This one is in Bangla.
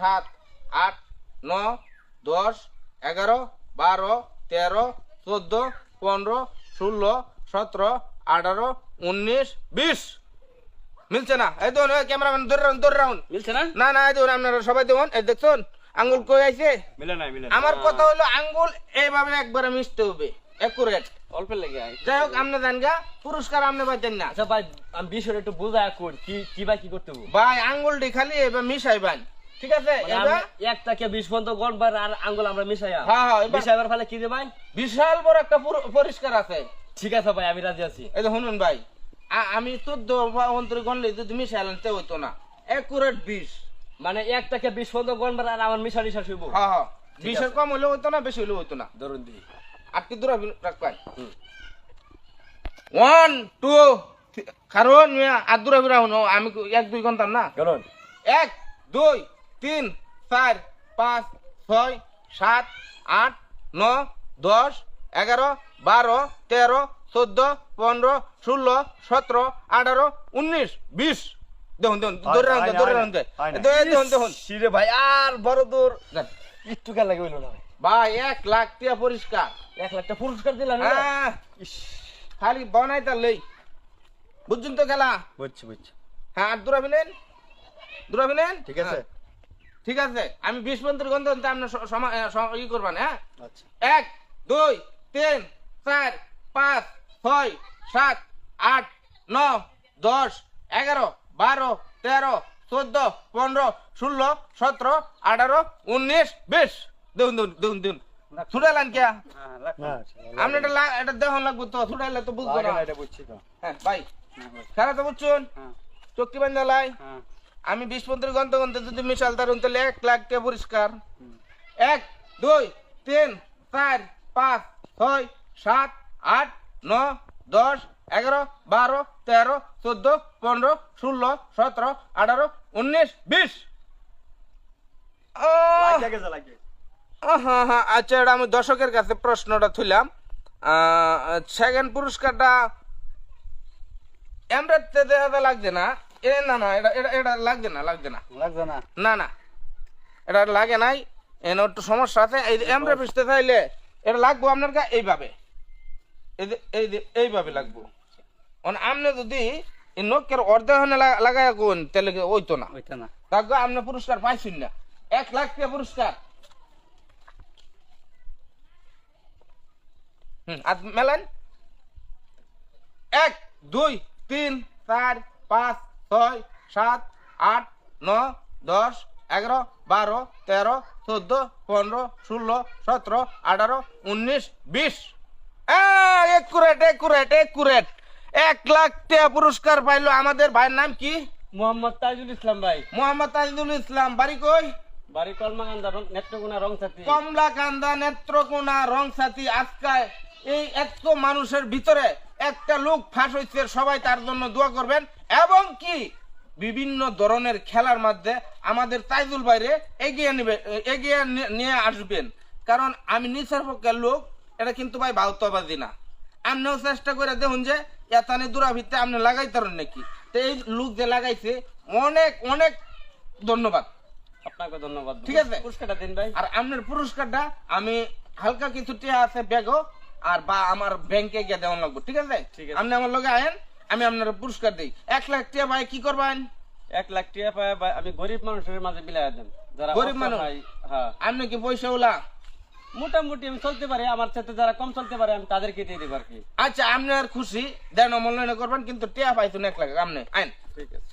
সাত আট ন দশ এগারো বারো তেরো চোদ্দ পনেরো ষোলো সতেরো আঠারো উনিশ বিশ। মিলছে না? এই দেখুন ক্যামেরাম্যান ধরে রাখুন ধরে রাখুন। মিলছে না? না না এই দেখুন আপনারা সবাই দেখুন এই দেখুন আঙ্গুল কই আইছে মিলে নাই মিলে আমার কথা হলো আঙ্গুল এইভাবে একবারে মিশতে হবে একুরেট অল্প লেগে যাই হোক আপনি জান গা পুরস্কার আপনি পাইতেন না। আচ্ছা ভাই আমি বিষয়টা একটু বুঝা কর কি কি ভাই কি করতে হবে? ভাই আঙ্গুলটি খালি এবার মিশাইবেন ঠিক আছে মানে এবার? আমি এক বিশ পর্যন্ত গণবার আর আঙ্গুল আমরা মিশাইয়া। হ্যাঁ হ্যাঁ মিশাইবার ফলে কি ভাই? বিশাল বড় একটা পুর- পরিষ্কার আছে। ঠিক আছে ভাই আমি রাজি আছি। এই শুনুন ভাই আমি চোদ্দ বা অন্তরে গণলে যদি মিশাইলেন তে হইতো না একুরেট বিশ। মানে এক থেকে বিশ পর্যন্ত গণবার আর আমার মিশা নিশা শুইব। হ্যাঁ হ্যাঁ। ঠিক বিশের আছে। কম হইতো না বেশি হইতো না। ধরুন দি। আর কি দূর রাখবেন। ওয়ান টু কারণ আর দূর রাখুন আমি এক দুই ঘণ্টা না? চলুন এক দুই তিন চার পাঁচ ছয় সাত আট ন দশ এগারো বারো তেরো চোদ্দ পনেরো ষোলো সতেরো আঠারো উনিশ বিশ। দেখুন দেখুন ধরে রাখুন ধরে রাখুন দেখুন দেখুন সিরে ভাই আর বড় দূর। একটু কে লাগে না ভাই এক লাখ টিয়া পরিষ্কার। এক লাখ টাকা পুরস্কার দিলাম হ্যাঁ, খালি বনাই তার লই। বুঝছেন তো খেলা? বুঝছি বুঝছি। হ্যাঁ আর দূরাবিলেন দূরাবিলেন ঠিক আছে। ঠিক আছে? আমি বিশ মন্ত্রী গন্ধ আপনি ই করবেন হ্যাঁ? আচ্ছা। এক দুই তিন চার পাঁচ ছয় সাত আট ন দশ এগারো বারো তেরো চোদ্দ পনেরো ষোলো সতেরো আঠারো উনিশ বিশ। দেখুন দেখুন দেখুন দেখুন। ছুটালেন কে? আপনি এটা লা- এটা দেখুন লাগবে তো ছুটাইলে তো বুঝব না এটা হ্যাঁ ভাই খেলা তো বুঝছুন? হ্যাঁ। চক্কি বান্ধালাই হ্যাঁ। আমি বিশ পন্থের গন্ত গন্ত যদি মিশাল তার তাহলে এক লাখ কে পরিষ্কার। এক দুই তিন চার পাঁচ ছয় সাত আট ন দশ এগারো বারো তেরো চোদ্দ পনেরো ষোলো সতেরো আঠারো উনিশ বিশ। হ্যাঁ হ্যাঁ আচ্ছা এটা আমি দর্শকের কাছে প্রশ্নটা থুলাম সেকেন্ড পুরস্কারটা এমরাতে দেওয়া লাগছে না। এ না না এটা এটা এটা লাগছে না লাগছে না। লাগছে না। না না। এটা লাগে নাই এনে একটু সমস্যা আছে। এই এমরা পিসতে চাইলে এটা লাগবো আপনার গা এইভাবে। এই যে- এই যে এইভাবে লাগবো। মানে আপনি যদি এই নখের অর্ধেক লাগাই কোন তাহলে ওইতো না? ওইটা না। তাকে আপনি পুরস্কার পাইছেন না। এক লাখ টাকা পুরস্কার। হুম আর মেলেন? এক দুই তিন চার পাঁচ ছয় সাত আট ন দশ এগারো বারো তেরো চোদ্দ পনেরো ষোলো সতেরো আঠারো উনিশ বিশ। একুরেট একুরেট একুরেট এক লাখ টাকা পুরস্কার পাইলো আমাদের ভাইয়ের নাম কি? মোহাম্মদ তাজুল ইসলাম ভাই। মোহাম্মদ তাজিদুল ইসলাম বাড়ি কই? বাড়ি কলমাকান্দা নেত্রকোনা রং সাথী কমলা কান্দা নেত্রকোনা রং সাথী আজকায় এই এত মানুষের ভিতরে একটা লোক ফাঁস হয়েছে সবাই তার জন্য দোয়া করবেন। এবং কি? বিভিন্ন ধরনের খেলার মধ্যে আমাদের তাইজুল বাইরে এগিয়ে নিবে এগিয়ে নিয়ে আসবেন। কারণ আমি নিচের পক্ষের লোক এটা কিন্তু ভাই বাউতবাদী না। আপনিও চেষ্টা করে দেখুন যে এতানি দূরা ভিত্তে আপনি লাগাইতারেন নাকি? তো এই লোক যে লাগাইছে অনেক অনেক ধন্যবাদ। আপনাকে ধন্যবাদ। ঠিক আছে। পুরস্কারটা দিন ভাই। আর আপনার পুরস্কারটা আমি হালকা কিছু টিয়া আছে ব্যাগও আর বা আমার ব্যাংকে গিয়ে দেওয়া লাগবে ঠিক আছে? আপনি আমার লগে আয়েন আমি আপনার পুরস্কার দিই। এক লাখ টিয়া ভাই কি করবেন? এক লাখ টাকা পায় ভাই, আমি গরিব মানুষের মাঝে বিলাই দেন। যারা গরিব মানুষ? হ্যাঁ। আপনি কি পয়সা ওলা? মোটামুটি আমি চলতে পারি আমার সাথে যারা কম চলতে পারে আমি তাদেরকে দিয়ে দেবো আর কি। আচ্ছা আপনি আর খুশি দেন মূল্যায়ন করবেন কিন্তু টিয়া পাইছেন এক লাখ আপনি আইন ঠিক আছে।